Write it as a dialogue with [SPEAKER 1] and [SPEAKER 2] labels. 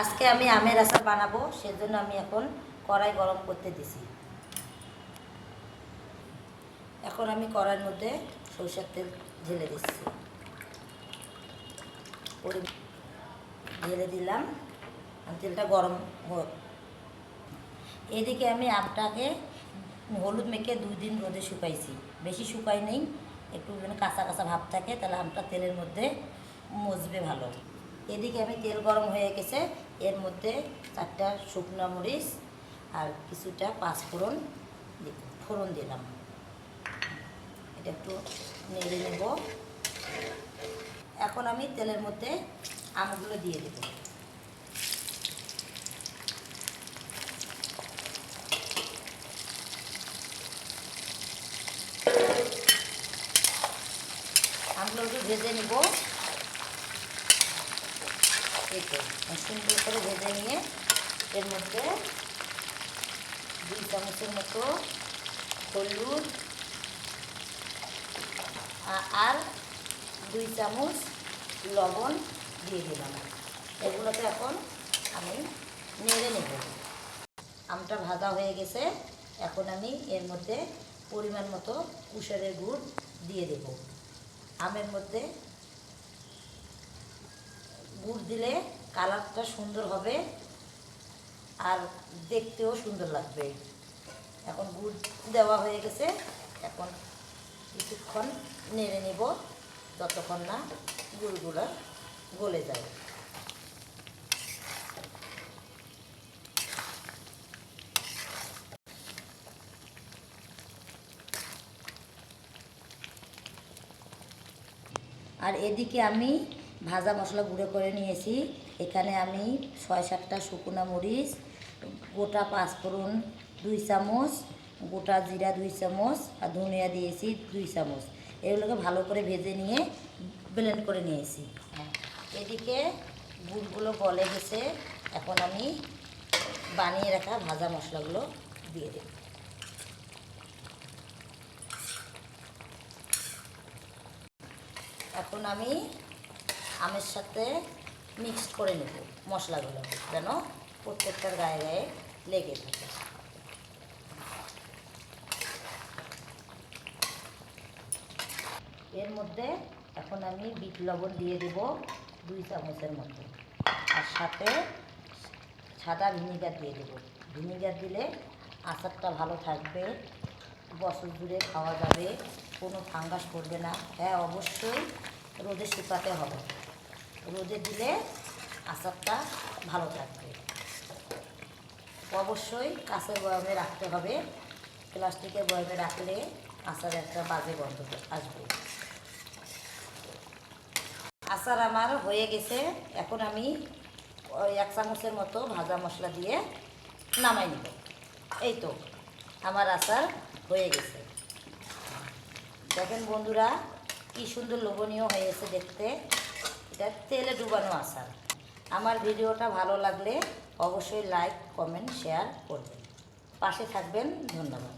[SPEAKER 1] আজকে আমি আমের আচার বানাবো, সেজন্য আমি এখন কড়াই গরম করতে দিছি। এখন আমি কড়াইয়ের মধ্যে সরষের তেল ঢেলে দিচ্ছি। ঢেলে দিলাম তেলটা গরম হোক। এদিকে আমি আমটাকে হলুদ মেখে দুই দিন রোদে শুকাইছি। বেশি শুকাই নেই, একটু যেন কাঁচা কাঁচা ভাব থাকে, তাহলে আমটা তেলের মধ্যে মজবে ভালো। এদিকে আমি তেল গরম হয়ে গেছে এর মধ্যে চারটা শুকনো মরিচ আর কিছুটা পাঁচফোড়ন ফোড়ন দিলাম। এটা একটু নেড়ে নেব। এখন আমি তেলের মধ্যে আমগুলো দিয়ে দেবো। আমগুলো একটু ভেজে নিব। তো সুন্দর করে ভেজে নিয়ে এর মধ্যে দুই চামচের মতো হলুদ আর দুই চামচ লবণ দিয়ে দিলাম। এগুলোকে এখন আমি নেড়ে নেব। আমটা ভাজা হয়ে গেছে। এখন আমি এর মধ্যে পরিমাণ মতো কুশারের গুড় দিয়ে দেব। আমের মধ্যে গুড় দিলে কালারটা সুন্দর হবে আর দেখতেও সুন্দর লাগবে। এখন গুড় দেওয়া হয়ে গেছে। এখন কিছুক্ষণ নেড়ে নেব, যতক্ষণ না গুড়গুলো গলে যায়। আর এদিকে আমি ভাজা মশলা গুঁড়ো করে নিয়েছি। এখানে আমি ছয় সাতটা শুকনো মরিচ, গোটা পাঁচফোড়ন দুই চামচ, গোটা জিরা দুই চামচ আর ধনিয়া দিয়েছি দুই চামচ। এগুলোকে ভালো করে ভেজে নিয়ে ব্লেন্ড করে নিয়েছি। এদিকে গুড়গুলো গলে গেছে। এখন আমি বানিয়ে রাখা ভাজা মশলাগুলো দিয়ে দেব। এখন আমি আমের সাথে মিক্স করে নেব মশলাগুলো, যেন প্রত্যেকটার গায়ে গায়ে লেগে থাকে। এর মধ্যে এখন আমি বিট লবণ দিয়ে দেব দুই চামচের মতো। আর সাথে সাদা ভিনিগার দিয়ে দেবো। ভিনিগার দিলে আচারটা ভালো থাকবে, বছর জুড়ে খাওয়া যাবে, কোনো ফাঙ্গাস করবে না। হ্যাঁ অবশ্যই রোদে শুকাতে হবে। রোদে দিলে আচারটা ভালো থাকবে। অবশ্যই কাঁচের বয়ামে রাখতে হবে। প্লাস্টিকের বয়ামে রাখলে আচার একটা বাজে গন্ধ আসবে। আচার আমার হয়ে গেছে। এখন আমি এক চামচের মতো ভাজা মশলা দিয়ে নামাই নিব। এই তো, আমার আচার হয়ে গেছে। দেখেন বন্ধুরা, কি সুন্দর লোভনীয় হয়েছে দেখতে। এটা তেলে ডুবানো আচার। আমার ভিডিওটা ভালো লাগলে অবশ্যই লাইক কমেন্ট শেয়ার করবেন। পাশে থাকবেন, ধন্যবাদ।